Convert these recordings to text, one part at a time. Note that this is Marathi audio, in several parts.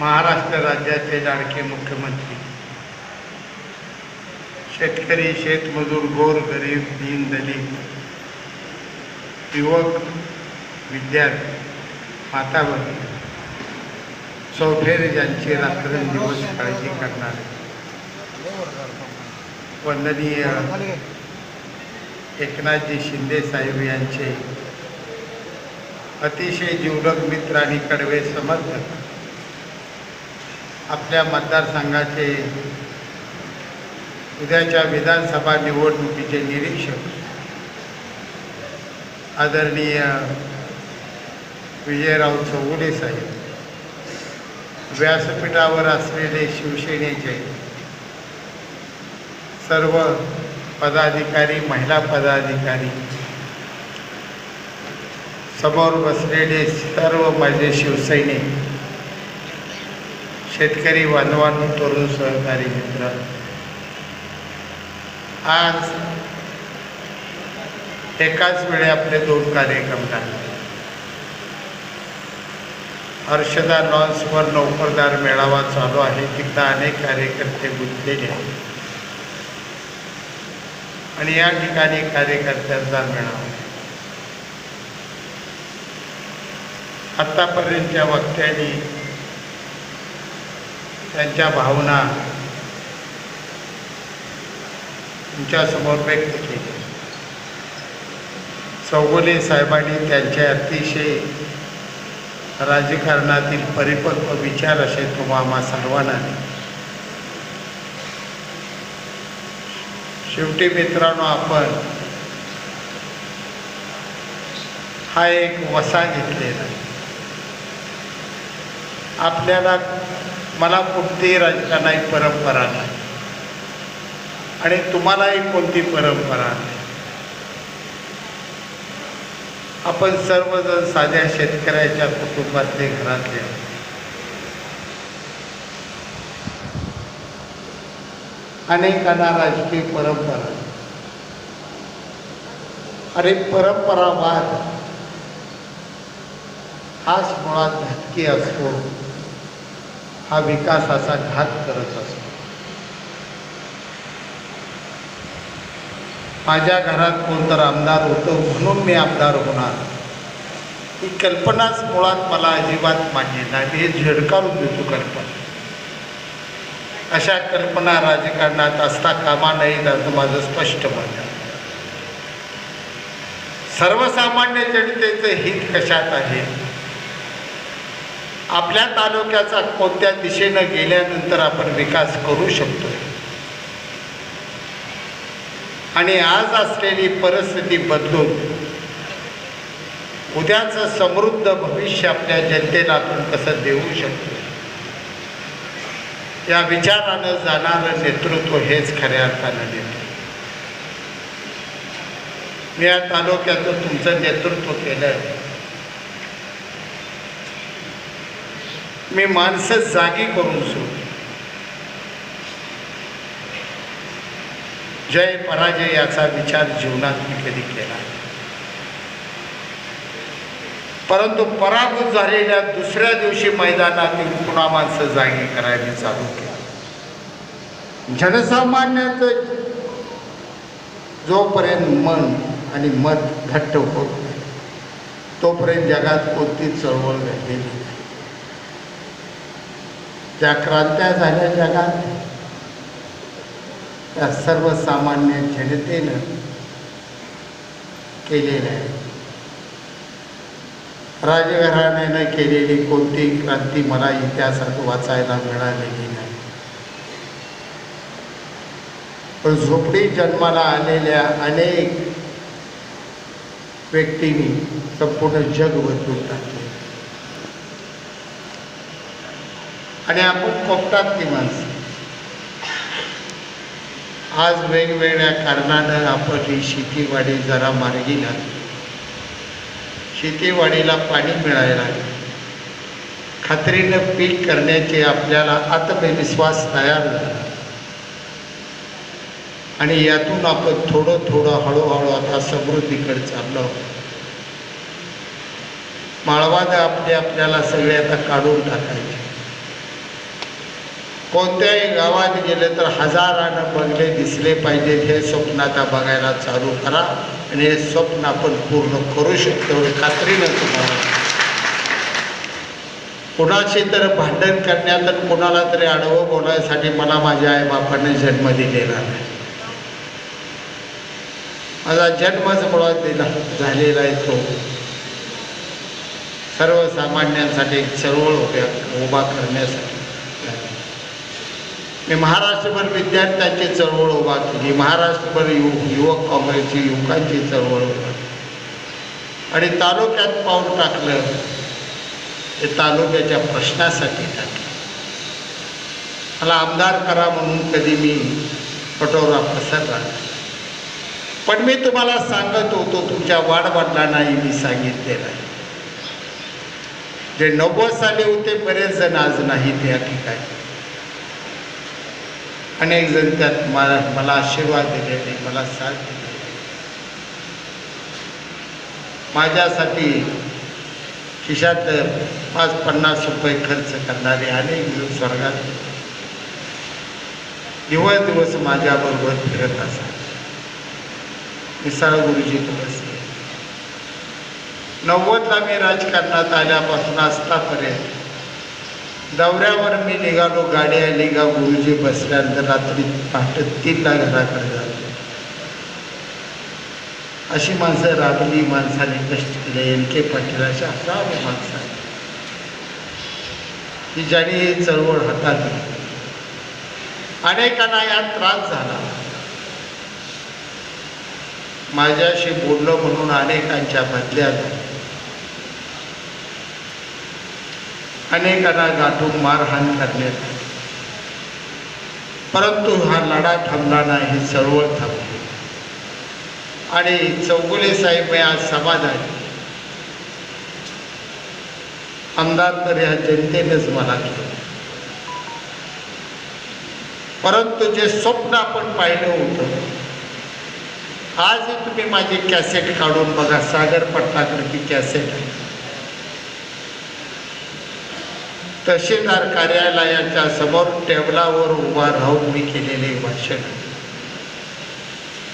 महाराष्ट्र राज्याचे लाडके मुख्यमंत्री. शेतकरी शेतमजूर गोर गरीब दीन दलित युवक विद्यार्थी वातावरण चौफेर यांची रात्रंदिवस काळजी करणारे. वंदनीय एकनाथजी शिंदे साहेब यांचे अतिशय जीवलग मित्र आणि कडवे समर्थक. आपल्या मतदारसंघाचे उद्याच्या विधानसभा निवडणुकीचे निरीक्षक आदरणीय विजयराव चौगुले साहेब व्यासपीठावर असलेले शिवसेनेचे सर्व पदाधिकारी महिला पदाधिकारी समोर बसलेले सर्व माझे शिवसैनिक शेतकरी बांधवांनो तरुण सहकारी मित्र. आज एकाच वेळी आपले दोन कार्यक्रम झाले हर्षदा लॉन्सवर नोकरदार मेळावा चालू आहे. तिथं अनेक कार्यकर्ते गुंतलेले आहेत. आणि या ठिकाणी कार्यकर्त्यांचा मेळावा. आत्तापर्यंतच्या वक्त्यांनी त्यांच्या भावना तुमच्यासमोर व्यक्त केली. चौगुले साहेबांनी त्यांचे अतिशय राजकारणातील परिपक्व विचार असे तुम्हा सर्वांना शेवटी मित्रांनो आपण हा एक वसा घेतलेला आपल्याला मला कोणतीही राजकारणाची परंपरा नाही. आणि तुम्हालाही कोणती परंपरा नाही. आपण सर्वजण साध्या शेतकऱ्याच्या कुटुंबातले घरातले. अनेकांना राजकीय परंपरा. अरे परंपरावाद हाच मुळात धक्की असतो. हा विकासाचा घात करत असतो. माझ्या घरात कोणतर आमदार होतं म्हणून मी आमदार होणार. ही कल्पनाच मुळात मला अजिबात मान्य नाही. हे झडकारून देतो कल्पना. अशा कल्पना राजकारणात असता कामा नाही असं माझं स्पष्ट मत आहे सर्वसामान्य जनतेचं हित कशात आहे? आपल्या तालुक्याचा कोणत्या दिशेनं गेल्यानंतर आपण विकास करू शकतो? आणि आज असलेली परिस्थिती बदलून उद्याचं समृद्ध भविष्य आपल्या जनतेला आपण कसं देऊ शकतो? या विचारानं जाणारं नेतृत्व हेच खऱ्या अर्थानं नेतृत्व. मी या तालुक्याचं तुमचं नेतृत्व केलं मी माणसं जागी करून सोडली. जय पराजय याचा विचार जीवनात मी कधी केला परंतु पराभूत झालेल्या दुसऱ्या दिवशी मैदानातील पुन्हा माणसं जागी करायला चालू केलं. जनसामान्याचं जोपर्यंत मन आणि मत घट्ट होत तोपर्यंत जगात कोणतीच चळवळ घडलेली त्या ज्या क्रांत्या झाल्या जगात. त्या सर्वसामान्य जनतेनं केलेल्या आहे राजघराण्यानं केलेली कोणतीही क्रांती मला इतिहासात वाचायला मिळालेली नाही. पण झोपडी जन्माला आलेल्या अनेक व्यक्तींनी संपूर्ण जग बदलून टाकले आणि आपण कोपटातली माणसं. आज वेगवेगळ्या कारणानं आपण ही शेतीवाडी जरा मार्गी लागली. शेतीवाडीला पाणी मिळायला खात्रीनं पीक करण्याचे आपल्याला आत्मविश्वास तयार झाला. आणि यातून आपण थोडं थोडं हळूहळू आता समृद्धीकडे चाललो आहोत. आपले आपल्याला सगळे आता काढून टाकायचे. कोणत्याही गावात गेले तर हजारानं बंगले दिसले पाहिजेत हे स्वप्न आता बघायला चालू करा आणि हे स्वप्न आपण पूर्ण करू शकतो. एवढी खात्रीनं तुम्हाला. कुणाशी तर भांडण करण्यात तर कुणाला तरी आडवं बोलायसाठी मला माझ्या आईबापाने जन्म दिलेला नाही. माझा जन्मच मुळात दिला झालेला आहे तो. सर्वसामान्यांसाठी एक चळवळ उभ्या उभा करण्यासाठी. मी महाराष्ट्रभर विद्यार्थ्यांची चळवळ उभा केली. महाराष्ट्रभर यु युवक काँग्रेसची युवकांची चळवळ उभा केली. आणि तालुक्यात पाऊल टाकलं ते तालुक्याच्या प्रश्नासाठी टाकलं. मला आमदार करा म्हणून कधी मी पटोरा पसरला पण मी तुम्हाला सांगत होतो तुमच्या वाडवडिलांनाही मी सांगितलेलं आहे जे नव्वद साली होते बरेच जण आज नाहीत या ठिकाणी. अनेक जण त्यात मला मला आशीर्वाद दिलेले मला साथ दिलेली माझ्यासाठी खिशात पाच पन्नास रुपये खर्च करणारे अनेक जण स्वर्गात गेले. दिवस दिवस माझ्याबरोबर फिरत असतात. मिसाळ गुरुजी बसले नव्वदला मी राजकारणात आल्यापासून असतापर्यंत दौऱ्यावर मी निघालो गाडी आली का गुरुजी बसल्यानंतर रात्री पहाटे तीनला घराकडे जातो अशी माणसं राबली माणसाने कष्ट केले एन के पाटील अशा हजारो माणसं. आहेत. की ज्यांनी ही चळवळ हाताळली. अनेकांना यात त्रास झाला. माझ्याशी बोललो म्हणून अनेकांच्या बदल्या अनेकांना गाठून मारहाण करण्यात परंतु हा लढा थांबला नाही चळवळ थांबली. आणि चौगुले साहेब हे आज समाधानी आमदार तर ह्या जनतेनेच मला केलं परंतु जे स्वप्न आपण पाहिलं होतं आजही तुम्ही माझी कॅसेट काढून बघा सागर पट्टाकडची कॅसेट आहे. तहसीलदार कार्यालयाच्या समोर टेबलावर उभा राहून मी केलेले भाषण.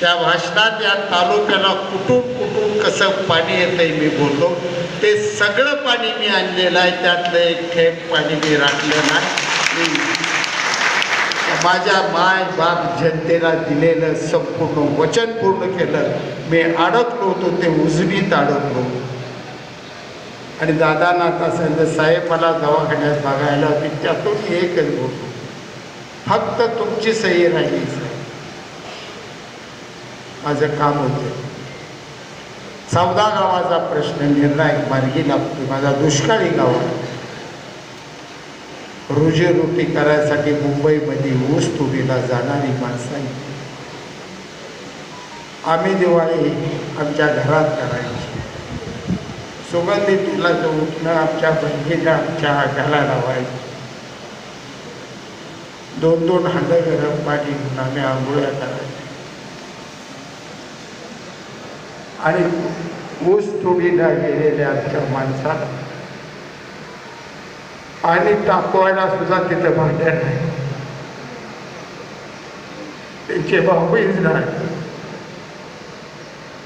त्या भाषणात या तालुक्याला कुठून कुठून कसं पाणी येतंय मी बोललो. ते सगळं पाणी मी आणलेलं आहे. त्यातलं एक थेट पाणी मी राखलं नाही माझ्या माय बाप जनतेला दिलेलं संपूर्ण वचन पूर्ण केलं. मी अडकलो होतो ते उजवीत अडकलो. आणि दादांना आता सांगितलं साहेब मला दवाखान्यात बघायला होती त्यातून हे एकच बोलतो फक्त तुमची सही राहिली साहेब माझं काम होतं. चौदा गावाचा प्रश्न निर्णायक मार्गी लागतो. माझा दुष्काळी गाव आहे. रोजीरोटी करायसाठी मुंबईमध्ये ऊस तुरीला जाणारी माणसं आहेत. आम्ही दिवाळी आमच्या घरात करायची. सुगंधी तेलाचं उठणं आमच्या बहिणीला आमच्या हाताला लावायचं. दोन दोन हांड गरम पाणी घेऊन आम्ही आंघोळ्या करायच्या आणि ऊस तुडीला गेलेल्या आमच्या माणसाला पाणी तापवायला सुद्धा तिथं भांड्या नाही. त्यांचे भाऊबीज नाही.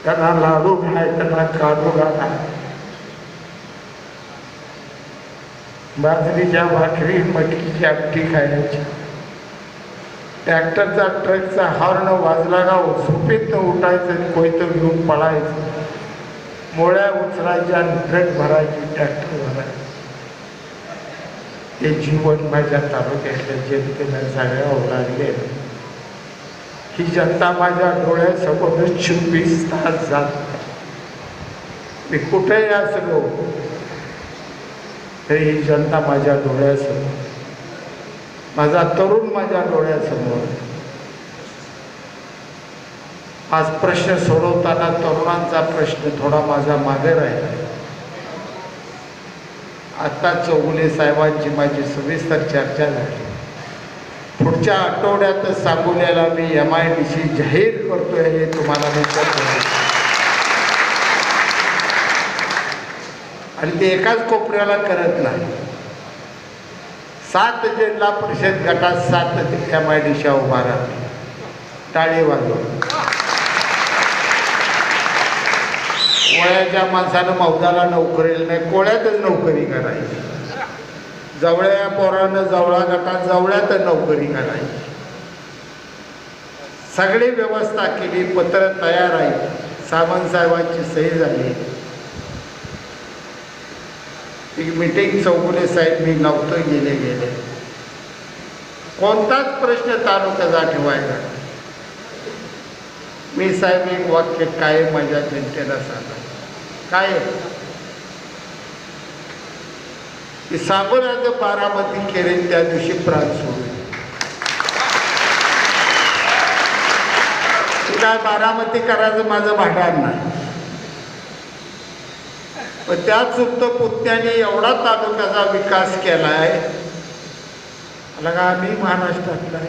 त्यांना लाडू नाही त्यांना काढू नाही. बाजरीच्या भाकरी मटकीची आपटी खायची. ट्रॅक्टरचा ट्रकचा हॉर्न वाजला गाव झोपेत उठायचं आणि कोयतं घेऊन पळायचं. मोळ्या उचलायच्या आणि ट्रक भरायची ट्रॅक्टर भरायची. ते जीवन माझ्या तालुक्यातल्या जनतेला सगळ्या लागले ही जनता माझ्या डोळ्यासमोरच चोवीस तास जात मी कुठेही असलो हे ही जनता माझ्या डोळ्यासमोर. माझा तरुण माझ्या डोळ्यासमोर. आज प्रश्न सोडवताना तरुणांचा प्रश्न थोडा माझा मागे राहिला. आता चौगुले साहेबांची माझी सविस्तर चर्चा झाली. पुढच्या आठवड्यातच सांगोल्याला मी एम आय डी सी जाहीर करतोय हे तुम्हाला मी आणि ते एकाच कोपऱ्याला करत नाही. सात जिल्हा परिषद गटात सात एम आय डी उभा राहते टाळी वाजवा. वयाच्या माणसानं मौदाला नोकरी नाही कोळ्यातच नोकरी करायची. जवळ्या पोरानं जवळा गटात जवळ्यात नोकरी करायची. सगळी व्यवस्था केली पत्र तयार आहे. सामंतसाहेबांची सही झाली. एक मिटिंग चौगुले साहेब मी नव्हतं गेले गेले. कोणताच प्रश्न तालुक्याचा ठेवायचा मी साहेब एक वाक्य काय माझ्या जनतेला सांगा काय की सांगोल्याचं बारामती केले त्या दिवशी प्राण सोडले काय बारामती करायचं माझं भांडण नाही. पण त्या चुकत पुत्याने एवढा तालुक्याचा विकास केला आहे का आम्ही महाराष्ट्रातला आहे.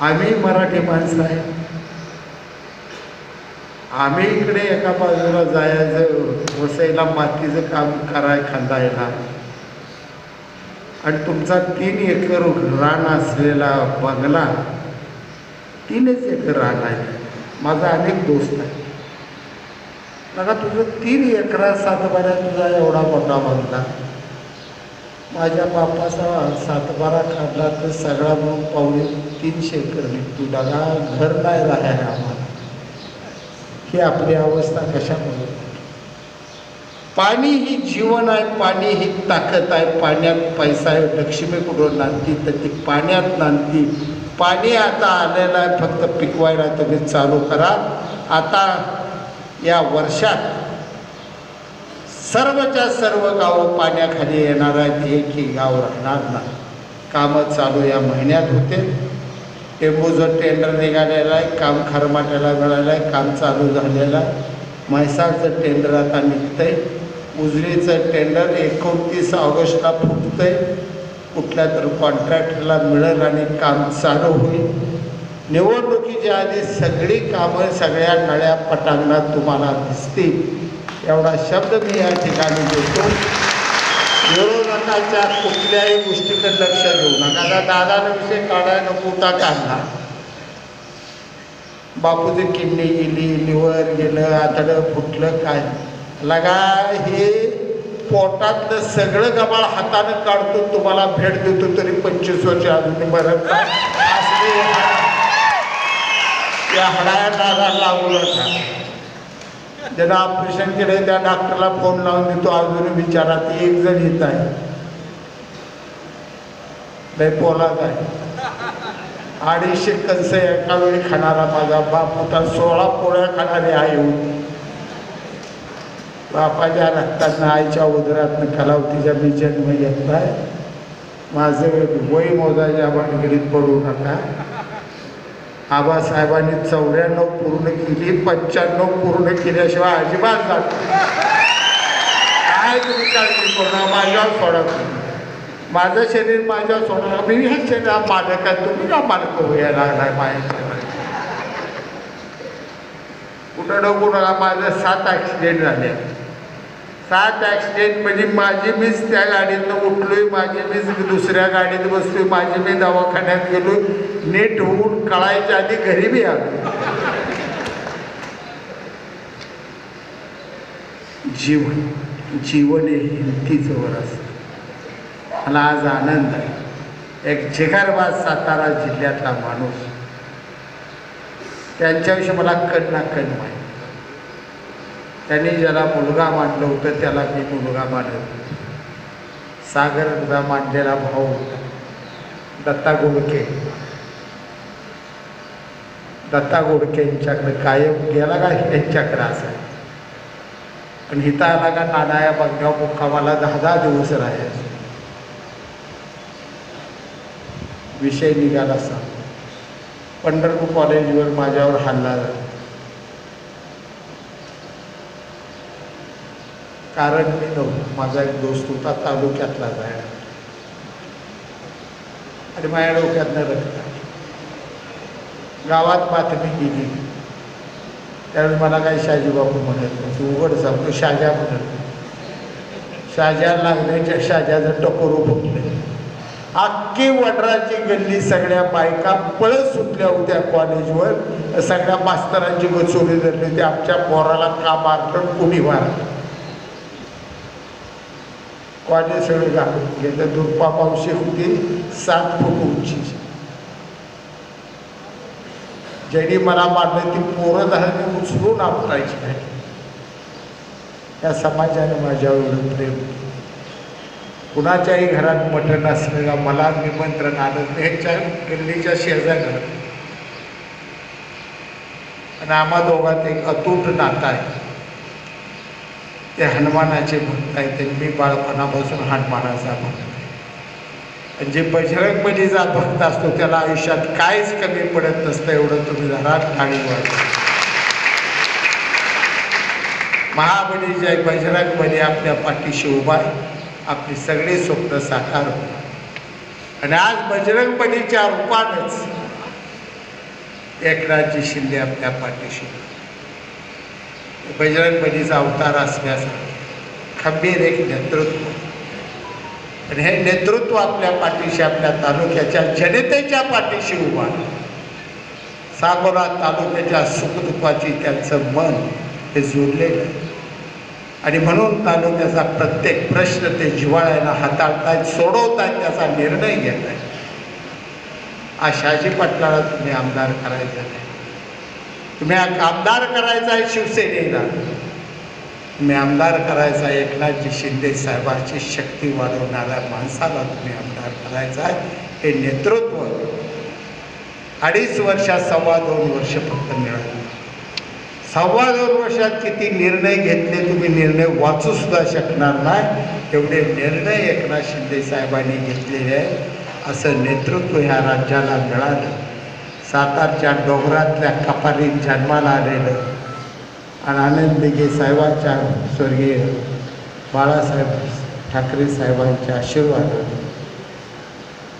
आम्ही मराठी माणसं आहे. आम्ही इकडे एका बाजूला जायचं वसईला मातीचं काम कराय खांदायला. आणि तुमचा तीन एकर रान असलेला बंगला तीनच एकर रान आहे. माझा अनेक दोस्त आहे. बघा तुझं तीन एकरा सातबारा तुझा एवढा मोठा बंगला माझ्या बापाचा सातबारा काढला तर सगळा म्हणून पावणे तीनशे एकर निघतो. दादा घर नाही राहाय आम्हाला ही आपली अवस्था कशामुळे? पाणी ही जीवन आहे पाणी ही ताकद आहे. पाण्यात पैसा आहे लक्ष्मी कुठून नांदती तर ती पाण्यात नांदती. पाणी आता आलेलं आहे फक्त पिकवायला तुम्ही चालू करा. आता या वर्षात सर्वच्या सर्व गावं पाण्याखाली येणार आहेत एकही गाव राहणार नाही. कामं चालू या महिन्यात होते. टेंबूचं टेंडर निघालेलं आहे काम खरमाट्याला मिळालं आहे काम चालू झालेलं आहे. म्हैसाळचं टेंडर आता निघतंय. उजळीचं टेंडर एकोणतीस ऑगस्टला फुटतंय. कुठल्या तर कॉन्ट्रॅक्टरला मिळेल आणि काम चालू होईल. निवडणुकीच्या आधी सगळी कामं सगळ्या नळ्या पटांना तुम्हाला दिसतील. एवढा शब्द मी या ठिकाणी देतो. विरोधकाच्या कुठल्याही गोष्टीकडे लक्ष देऊ नका. आता दादानं विषय काढायला नकोता काढला. बापूची किडनी गेली लिव्हर गेलं आतडं फुटलं काय? लगा हे पोटातलं सगळं गबाळ हातानं काढतो तुम्हाला भेट देतो तरी पंचवीस वर्ष अजून बरं त्या हडाया दादा लागू नका ऑपरेशन केलं त्या डॉक्टरला फोन लावून देतो अजून विचारात एक जण येत आहे. नाही पोलाद आहे. अडीचशे कंस एका वेळी खाणारा माझा बाप होता सोळा पोळ्या खाणारे आई होती. बापाच्या रक्तातनं आईच्या उदरातनं कलावतीच्या मी जन्म घेतलाय माझं वय मोजाच्या भानगडीत पडू नका. आबासाहेबांनी चौऱ्याण्णव पूर्ण केली पंच्याण्णव पूर्ण केल्याशिवाय अजिबात जात काय तुम्ही काळजी करू माझ्यावर सोडा माझं शरीर माझ्यावर सोडा. मी हे शरीर मालक आहे तुम्ही का मालक होऊया लागलाय माझ्या कुठं न नका माझं सात ॲक्सिडेंट झाले. सात ॲक्सिडेंट म्हणजे माझी मीच त्या गाडीतनं उठलोय माझी मीच दुसऱ्या गाडीत बसलोय माझी मी दवाखान्यात गेलो नीट होऊन कळायच्या आधी घरी बी आलो जीवन जीवन हे हिमतीजवळ असतं. मला आज आनंद आहे. एक झेगारबाद सातारा जिल्ह्यातला माणूस. त्यांच्याविषयी मला कण ना कण माहीत त्यांनी ज्याला मुलगा मांडलं होतं त्याला मी मुलगा मांडत सागरचा मांडलेला भाऊ दत्ता गोडके. दत्ता गोडके यांच्याकडे कायम गेला का? यांच्याकडे असाय पण हिता आला का? नानाया बंगाव मुक्कामाला दहा दहा दिवस राहायचे. विषय निघाला असा. पंढरपूर कॉलेजवर माझ्यावर हल्ला झाला. कारण मी नव्हतं. माझा एक दोस्त होता तालुक्यातला जायला आणि माझ्या डोक्यातनं रक्त गावात बातमी गेली त्यावेळी मला काही शाजीबापू म्हणत तू उघड जाऊ शाजा म्हणत शाजा लागण्याच्या शाजाचं टपोरू फुटले. अख्खी वडराची गल्ली सगळ्या बायका पळत सुटल्या होत्या कॉलेजवर. सगळ्या मास्तरांची बसवली धरली ते आमच्या पोराला का मारलं? कुणी मारलं? कॉलेज सगळे घालून गेलं दुर्पा पावशी होती सात फूट उंचीची ज्यांनी मला मारलं ती पोरं झालं उचलून आपटायची नाही. त्या समाजाने माझ्यावर एवढं प्रेम कुणाच्याही घरात मटण असलेला मला निमंत्रण आलं ह्याच्या गल्लीच्या शेजाऱ्याला आणि आम्हा दोघात एक अतूट नातं आहे. ते हनुमानाचे भक्त आहेत आणि मी बाळपणापासून हनुमानाचा भक्त. आणि जे बजरंगबलीचा भक्त असतो त्याला आयुष्यात काहीच कमी पडत नसतं एवढं तुम्ही जरा ठाणी वाजवा महाबली जय बजरंग बली आपल्या पाठीशी उभा आहे. आपली सगळी स्वप्न साकार आणि आज बजरंग बलीच्या रूपानंच एकनाथजी शिंदे आपल्या पाठीशी. उभे. बजरंग बलीचा अवतार असण्यासाठी खंबीर एक नेतृत्व. आणि हे नेतृत्व आपल्या पाठीशी आपल्या तालुक्याच्या जनतेच्या पाठीशी उभा सागोरा तालुक्याच्या सुखदुःखाची त्यांचं मन हे जोडलेलं आहे. आणि म्हणून तालुक्याचा प्रत्येक प्रश्न ते जिव्हाळ्यानं हाताळतायत सोडवतायत त्याचा निर्णय घेत आहेत आशाजी पाटलाला तुम्ही आमदार करायचा नाही तुम्ही आमदार करायचा आहे शिवसेनेला. तुम्ही आमदार करायचा आहे एकनाथजी शिंदे साहेबांची शक्ती वाढवणाऱ्या माणसाला तुम्ही आमदार करायचा आहे हे नेतृत्व. अडीच वर्षात सव्वा दोन वर्ष फक्त मिळाली. सव्वा दोन वर्षात किती निर्णय घेतले तुम्ही? निर्णय वाचू सुद्धा शकणार नाही. एवढे निर्णय एकनाथ शिंदे साहेबांनी घेतलेले आहे असं नेतृत्व ह्या राज्याला मिळालं. सातारच्या डोंगरातल्या कपारीत जन्माला आलेलं आणि आनंद दिघे साहेबांच्या स्वर्गीय बाळासाहेब ठाकरे साहेबांच्या आशीर्वादाने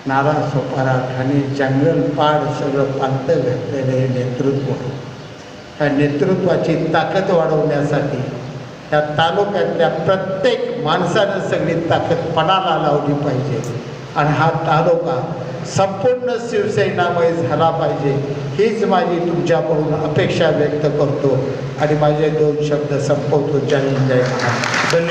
नारा सोपारा ठाणे जंगल पाड सगळं पालत घातलेलं हे नेतृत्व. ह्या नेतृत्वाची ताकद वाढवण्यासाठी त्या तालुक्यातल्या प्रत्येक माणसानं सगळी ताकद पणाला लावली पाहिजे. आणि हा तालुका संपूर्ण शिवसेनामय झाला पाहिजे हीच माझी तुमच्याकडून अपेक्षा व्यक्त करतो. आणि माझे दोन शब्द संपवतो. जय जय धन्यवाद